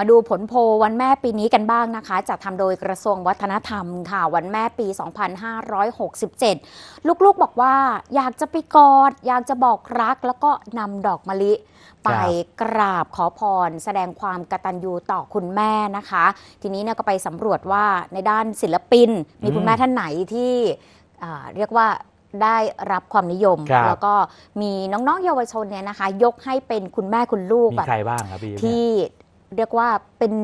มาดูผลโพลวันแม่ปีนี้กันบ้างนะคะจัดทำโดยกระทรวงวัฒนธรรมค่ะ วันแม่ปี 2567 ลูกๆบอกว่าอยากจะไปกอด อยากจะบอกรัก แล้วก็นำดอกมะลิ ไปกราบขอพร แสดงความกตัญญูต่อคุณแม่นะคะ ทีนี้เนี่ยก็ไปสำรวจว่าในด้านศิลปิน มีคุณแม่ท่านไหนที่อ่าเรียกว่าได้รับความนิยมครับแล้วก็มีน้องๆเยาวชนเนี่ยนะคะ ยกให้เป็นคุณแม่คุณลูกมีแบบใครบ้างครับพี่ที่ เรียกว่าเป็น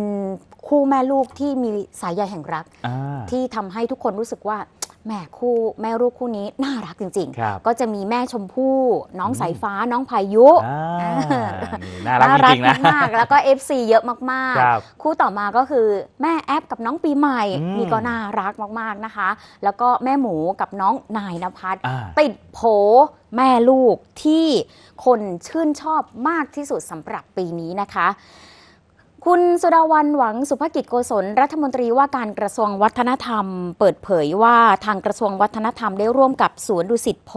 คู่แม่ลูกที่มีสายใยแห่งรัก อ่า ที่ทำให้ทุกคนรู้สึกว่าแหม่คู่แม่ลูกคู่นี้น่ารักจริงครับๆก็จะมีแม่ชมพู่น้องอืม สายฟ้าน้องพายุอ่าอ่านี่น่ารักจริงๆนะ มากๆแล้วก็ FC เยอะมาก ครับๆ คู่ต่อมาก็คือแม่แอปกับน้องปีใหม่อืม นี่ก็น่ารักมากๆนะคะ แล้วก็แม่หมูกับน้องนายนภัสอ่า ติดโผแม่ลูกที่คนชื่นชอบมากที่สุดสำหรับปีนี้นะคะ คุณสุดาวันหวังสุภกิจโกศลรัฐมนตรีว่าการกระทรวงวัฒนธรรม เปิดเผยว่าทางกระทรวงวัฒนธรรมได้ร่วมกับสวนดุสิตโพ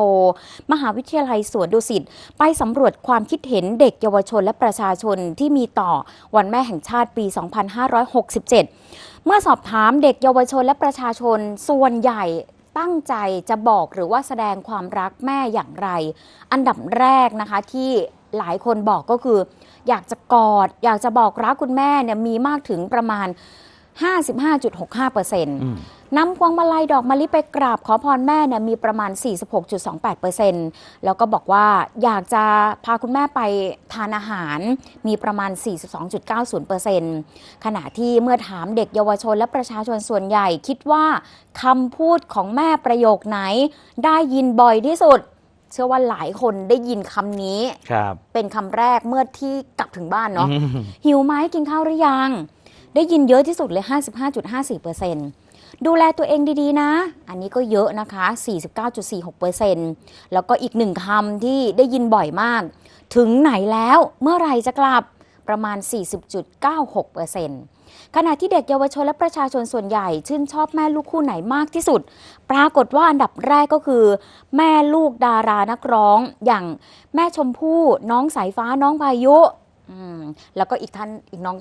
มหาวิทยาลัยสวนดุสิตไปสำรวจความคิดเห็นเด็กเยาวชนและประชาชนที่มีต่อวันแม่แห่งชาติปี 2567 เมื่อสอบถามเด็กเยาวชนและประชาชนส่วนใหญ่ตั้งใจจะบอกหรือว่าแสดงความรักแม่อย่างไร อันดับแรกนะคะที่ หลายคนบอกก็คือ อยากจะกอด อยากจะบอกรักคุณแม่เนี่ยมีมากถึงประมาณ 55.65%อืมนำพวงมาลัยดอกมะลิไปกราบขอพรแม่เนี่ยมีประมาณ 46.28%แล้วก็บอกว่าอยากจะพาคุณแม่ไปทานอาหารมีประมาณ 42.90%ขณะที่เมื่อถามเด็กเยาวชนและประชาชนส่วนใหญ่คิดว่าคำพูดของแม่ประโยคไหนได้ยินบ่อยที่สุด เชื่อว่าหลายคนได้ยินคำนี้ ครับ เป็นคำแรกเมื่อที่กลับถึงบ้านเนาะอืมหิวไหมกินข้าวหรือยัง ได้ยินเยอะที่สุดเลย 55.54%ดูแลตัวเองดีๆนะ อันนี้ก็เยอะนะคะ 49.46%แล้วก็อีกหนึ่งคำที่ได้ยินบ่อยมาก ถึงไหนแล้วเมื่อไหรจะกลับ ประมาณ 40.96%ขณะที่เด็กเยาวชนและประชาชนส่วนใหญ่ ชื่นชอบแม่ลูกคู่ไหนมากที่สุด ปรากฏว่าอันดับแรกก็คือ แม่ลูกดารานักร้อง อย่างแม่ชมพู่น้องสายฟ้าน้องพายุอืมแล้วก็อีกท่านอีกน้อง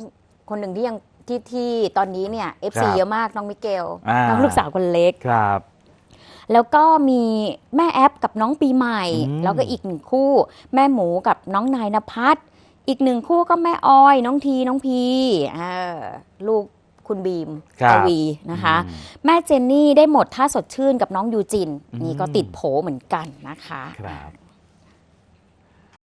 คนหนึ่งที่ยังที่ที่ตอนนี้เนี่ย FC ครับเยอะมากน้องมิเกลอ่าน้องลูกสาวคนเล็กครับแล้วก็มีแม่แอปกับน้องปีใหม่อืมแล้วก็อีกหนึ่งคู่ แม่หมูกับน้องนายนภัส อีกหนึ่งคู่ก็แม่ออย น้องทีน้องพีเออลูกคุณบีมครับกวีนะคะอืมแม่เจนนี่ได้หมดท่าสดชื่นกับน้องยูจินอืมนี่ก็ติดโผเหมือนกันนะคะครับ